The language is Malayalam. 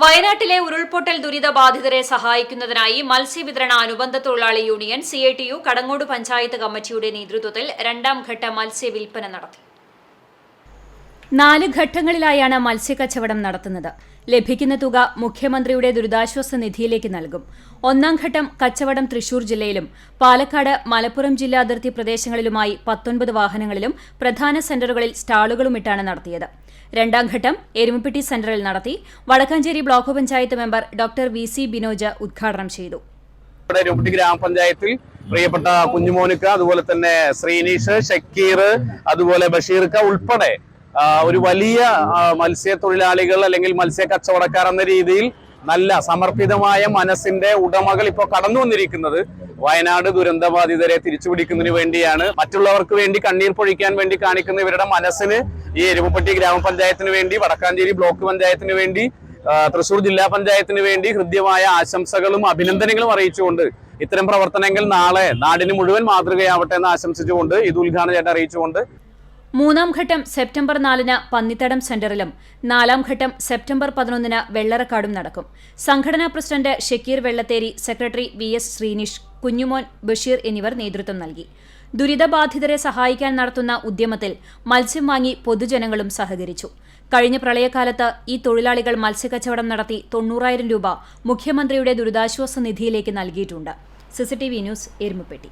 വയനാട്ടിലെ ഉരുൾപൊട്ടൽ ദുരിതബാധിതരെ സഹായിക്കുന്നതിനായി മത്സ്യവിതരണ അനുബന്ധ തൊഴിലാളി യൂണിയൻ സി കടങ്ങോട് പഞ്ചായത്ത് കമ്മിറ്റിയുടെ നേതൃത്വത്തിൽ രണ്ടാം ഘട്ട മത്സ്യവിൽപ്പന നടത്തി. നാല് ഘട്ടങ്ങളിലായാണ് മത്സ്യക്കച്ചവടം നടത്തുന്നത്. ലഭിക്കുന്ന തുക മുഖ്യമന്ത്രിയുടെ ദുരിതാശ്വാസ നിധിയിലേക്ക് നൽകും. ഒന്നാം ഘട്ടം കച്ചവടം തൃശൂർ ജില്ലയിലും പാലക്കാട് മലപ്പുറം ജില്ലാ അതിർത്തി പ്രദേശങ്ങളിലുമായി പത്തൊൻപത് വാഹനങ്ങളിലും പ്രധാന സെന്ററുകളിൽ സ്റ്റാളുകളുമിട്ടാണ് നടത്തിയത്. രണ്ടാം ഘട്ടം എരുമപ്പെട്ടി സെന്ററിൽ നടത്തി Wadakkanchery block panchayat member doctor V C Binoj ഉദ്ഘാടനം ചെയ്തു. ഗ്രാമപഞ്ചായത്തിൽ പ്രിയപ്പെട്ട കുഞ്ഞുമോനിക്ക അതുപോലെ തന്നെ ശ്രീനീഷ് ഷക്കീർ അതുപോലെ ബഷീർക്ക ഉൾപ്പെടെ ഒരു വലിയ മത്സ്യ മത്സ്യത്തൊഴിലാളികൾ അല്ലെങ്കിൽ മത്സ്യ കച്ചവടക്കാർ എന്ന രീതിയിൽ നല്ല സമർപ്പിതമായ മനസ്സിന്റെ ഉടമകൾ ഇപ്പോൾ കടന്നു വന്നിരിക്കുന്നത് വയനാട് ദുരന്തബാധിതരെ തിരിച്ചുപിടിക്കുന്നതിന് വേണ്ടിയാണ്. മറ്റുള്ളവർക്ക് വേണ്ടി കണ്ണീർ പൊഴിക്കാൻ വേണ്ടി കാണിക്കുന്ന ഇവരുടെ മനസ്സിന് ഈ എരുമപ്പെട്ടി ഗ്രാമപഞ്ചായത്തിന് വേണ്ടി വടക്കാഞ്ചേരി ബ്ലോക്ക് പഞ്ചായത്തിന് വേണ്ടി തൃശൂർ ജില്ലാ പഞ്ചായത്തിന് വേണ്ടി ഹൃദ്യമായ ആശംസകളും അഭിനന്ദനങ്ങളും അറിയിച്ചുകൊണ്ട് ഇത്തരം പ്രവർത്തനങ്ങൾ നാളെ നാടിന് മുഴുവൻ മാതൃകയാവട്ടെ എന്ന് ആശംസിച്ചുകൊണ്ട് ഇത് ഉദ്ഘാടനം ചെയ്യാൻ അറിയിച്ചുകൊണ്ട് മൂന്നാം ഘട്ടം സെപ്റ്റംബർ നാലിന് പന്നിത്തടം സെന്ററിലും നാലാം ഘട്ടം സെപ്റ്റംബർ പതിനൊന്നിന് വെള്ളറക്കാടും നടക്കും. സംഘടനാ president Shakeer Vellatheri secretary V S Sreenish Kunjumon Basheer എന്നിവർ നേതൃത്വം നൽകി. ദുരിതബാധിതരെ സഹായിക്കാൻ നടത്തുന്ന ഉദ്യമത്തിൽ മത്സ്യം വാങ്ങി പൊതുജനങ്ങളും സഹകരിച്ചു. കഴിഞ്ഞ പ്രളയകാലത്ത് ഈ തൊഴിലാളികൾ മത്സ്യക്കച്ചവടം നടത്തി തൊണ്ണൂറായിരം രൂപ മുഖ്യമന്ത്രിയുടെ ദുരിതാശ്വാസ നിധിയിലേക്ക് നൽകിയിട്ടുണ്ട്. CCTV news Erumapetty.